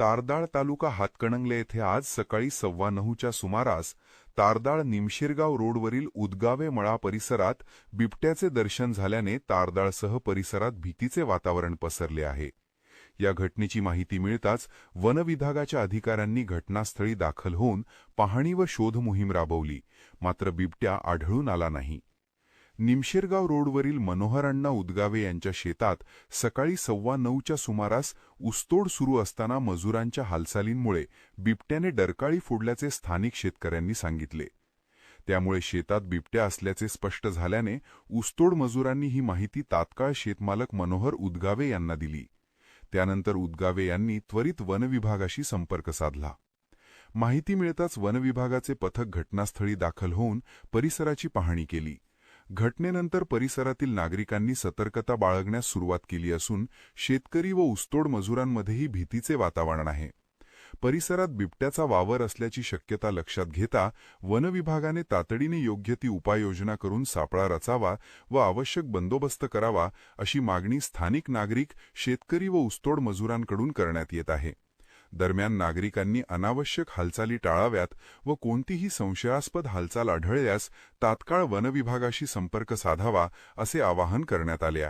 तारदाळ तालुका हातकणंगले येथे आज सकाळी सव्वा नऊच्या सुमारास तारदाळ निमशिरगाव रोडवरील उदगावे मळा परिसरात बिबट्याचे दर्शन झाल्याने तारदाळसह परिसरात भीतीचे वातावरण पसरले आहे. या घटनेची माहिती मिळताच वनविभागाच्या अधिकाऱ्यांनी घटनास्थळी दाखल होऊन पाहणी व शोध मोहीम राबवली. मात्र बिबट्या आढळून आला नाही. निमशेरगाव रोडवरील मनोहरअण्णा उदगावे यांच्या शेतात सकाळी सव्वा नऊच्या सुमारास उसतोड सुरू असताना मजुरांच्या हालचालींमुळे बिबट्याने डरकाळी फोडल्याचे स्थानिक शेतकऱ्यांनी सांगितले. त्यामुळे शेतात बिबट्या असल्याचे स्पष्ट झाल्याने उसतोड मजुरांनी ही माहिती तात्काळ शेतमालक मनोहर उदगावे यांना दिली. त्यानंतर उदगावे यांनी त्वरित वनविभागाशी संपर्क साधला. माहिती मिळताच वनविभागाचे पथक घटनास्थळी दाखल होऊन परिसराची पाहणी केली. घटनेनंतर परिसरातील नागरिकांनी सतर्कता बाळगण्यास सुरुवात केली असून शेतकरी व ऊसतोड मजुरांमध्येही भीतीचे वातावरण आहे. परिसरात बिबट्याचा वावर असल्याची शक्यता लक्षात घेता वनविभागाने तातडीने योग्य ती उपाययोजना करून सापळा रचावा व आवश्यक बंदोबस्त करावा अशी मागणी स्थानिक नागरिक शेतकरी व ऊसतोड मजुरांकडून करण्यात येत आहे. दरम्यान नागरिकांनी अनावश्यक हालचाली टाळाव्यात व कोणतीही संशयास्पद हालचाल आढळल्यास तात्काळ वनविभागाशी संपर्क साधावा असे आवाहन करण्यात आले आहे.